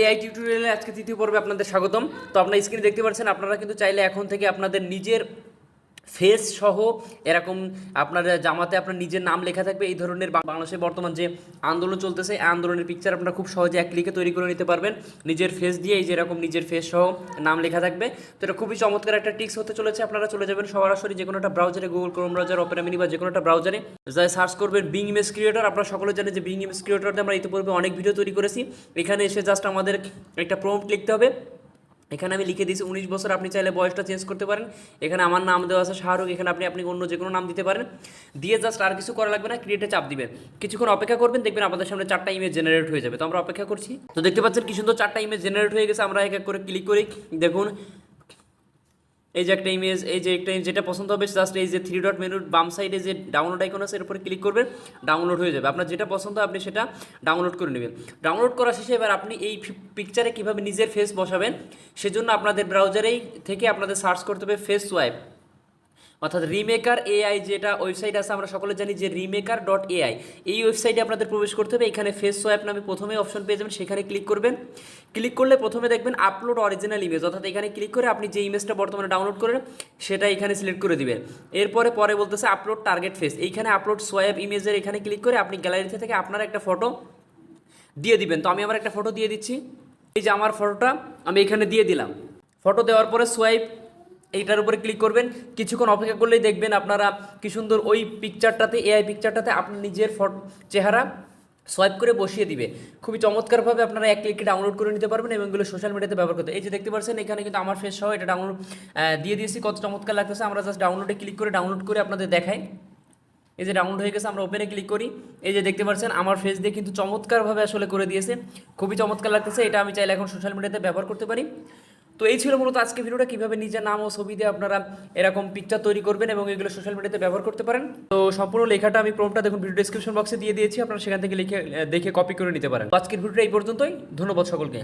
AI টিউটোরিয়ালে আজকে তৃতীয় পর্বে আপনাদের স্বাগতম। তো আপনার স্ক্রিনে দেখতে পাচ্ছেন, আপনারা কিন্তু চাইলে এখন থেকে আপনাদের নিজের ফেস সহ এরকম আপনার জামাতে আপনার নিজের নাম লেখা থাকবে, এই ধরনের বাংলাদেশে বর্তমান যে আন্দোলন চলতেছে, এই আন্দোলনের পিকচার আপনারা খুব সহজে এক ক্লিকে তৈরি করে নিতে পারবেন। নিজের ফেস দিয়ে এই যে এরকম নিজের ফেস সহ নাম লেখা থাকবে। তো এটা খুবই চমৎকার একটা টিক্স হতে চলেছে, আপনারা চলে যাবেন সরাসরি যে কোনো একটা ব্রাউজারে Google Chrome browser Opera Mini বা যে কোনো একটা ব্রাউজারে যাই সার্চ করবেন বিং ইমেজ ক্রিয়েটর আপনারা সকলে জানেন যে বিং ইমেজ ক্রিয়েটরতে আমরা ইতিপূর্বে অনেক ভিডিও তৈরি করেছি। এখানে এসে জাস্ট আমাদের একটা প্রম্পট লিখতে হবে। এখানে আমি লিখে দিয়েছি উনিশ বছর আপনি চাইলে বয়সটা চেঞ্জ করতে পারেন। এখানে আমার নাম দেওয়া আছে শাহরুখ, এখানে আপনি আপনি অন্য যে কোনো নাম দিতে পারেন। দিয়ে জাস্ট আর কিছু করা লাগবে না ক্রিয়েটে চাপ দিবেন। কিছুক্ষণ অপেক্ষা করবেন, দেখবেন আমাদের সামনে চারটা ইমেজ জেনারেট হয়ে যাবে। তো আমরা অপেক্ষা করছি। তো দেখতে পাচ্ছেন কি সুন্দর চারটা ইমেজ জেনারেট হয়ে গেছে। আমরা এক এক করে ক্লিক করি। দেখুন এই যে একটা ইমেজ এই যে একটা যেটা পছন্দ হবে জাস্ট এই যে থ্রি ডট মেনুর বাম সাইডে যে ডাউনলোড আইকন আছে, এর উপরে ক্লিক করবেন ডাউনলোড হয়ে যাবে। আপনার যেটা পছন্দ আপনি সেটা ডাউনলোড করে নেবেন। ডাউনলোড করা শেষে এবার আপনি এই পিকচারে কীভাবে নিজের ফেস বসাবেন, সেজন্য আপনাদের ব্রাউজারেই থেকে আপনাদের সার্চ করতে হবে ফেস সোয়াইপ অর্থাৎ রিমেকার এআই যেটা ওয়েবসাইট আছে, আমরা সকলে জানি যে রিমেকার ডট এআই এই ওয়েবসাইটে আপনাদের প্রবেশ করতে হবে, এখানে ফেস সোয়াইপ নামে প্রথমে অপশন পেয়ে যাবেন, সেখানে ক্লিক করবেন। ক্লিক করলে প্রথমে দেখবেন আপলোড অরিজিনাল ইমেজ অর্থাৎ এখানে ক্লিক করে আপনি যে ইমেজটা বর্তমানে ডাউনলোড করেন, সেটা এখানে সিলেক্ট করে দিবেন। এরপরে পরে বলতেছে আপলোড টার্গেট ফেস এইখানে আপলোড সোয়াইপ ইমেজের এখানে ক্লিক করে আপনি গ্যালারিতে থেকে আপনার একটা ফটো দিয়ে দিবেন। তো আমি আমার একটা ফটো দিয়ে দিচ্ছি। এই যে আমার ফটোটা আমি এখানে দিয়ে দিলাম। ফটো দেওয়ার পরে সোয়াইপ এইটার উপরে ক্লিক করবেন। কিছুক্ষণ অপেক্ষা করলেই দেখবেন আপনারা কি সুন্দর ওই পিকচারটাতে এআই পিকচারটাতে আপনার নিজের ফটো চেহারা সোয়াইপ করে বসিয়ে দিবে। খুবই চমৎকারভাবে আপনারা এক ক্লিকে ডাউনলোড করে নিতে পারবেন এবং এগুলো সোশ্যাল মিডিয়াতে ব্যবহার করতে এই যে দেখতে পাচ্ছেন, এখানে কিন্তু আমার ফেস সহ এটা ডাউনলোড দিয়ে দিয়েছি। কত চমৎকার লাগতেছে। আমরা জাস্ট ডাউনলোডে ক্লিক করে ডাউনলোড করে আপনাদের দেখাই। এই যে ডাউনলোড হয়ে গেছে, আমরা ওপেনে ক্লিক করি। এই যে দেখতে পাচ্ছেন, আমার ফেস দিয়ে কিন্তু চমৎকারভাবে আসলে করে দিয়েছে। খুবই চমৎকার লাগতেছে। এটা আমি চাইলে এখন সোশ্যাল মিডিয়াতে ব্যবহার করতে পারি। তো এই ছিল মূলত আজকে ভিডিওটা। কীভাবে নিজের নাম ও ছবি দিয়ে আপনারা এরকম পিকচার তৈরি করবেন এবং এগুলো সোশ্যাল মিডিয়াতে ব্যবহার করতে পারেন। তো সম্পূর্ণ লেখাটা আমি প্রমটা দেখুন ভিডিও ডিসক্রিপশন বক্সে দিয়ে দিয়েছি। আপনারা সেখান থেকে লিখে দেখে কপি করে নিতে পারেন। আজকের ভিডিওটা এই পর্যন্তই। ধন্যবাদ সকলকে।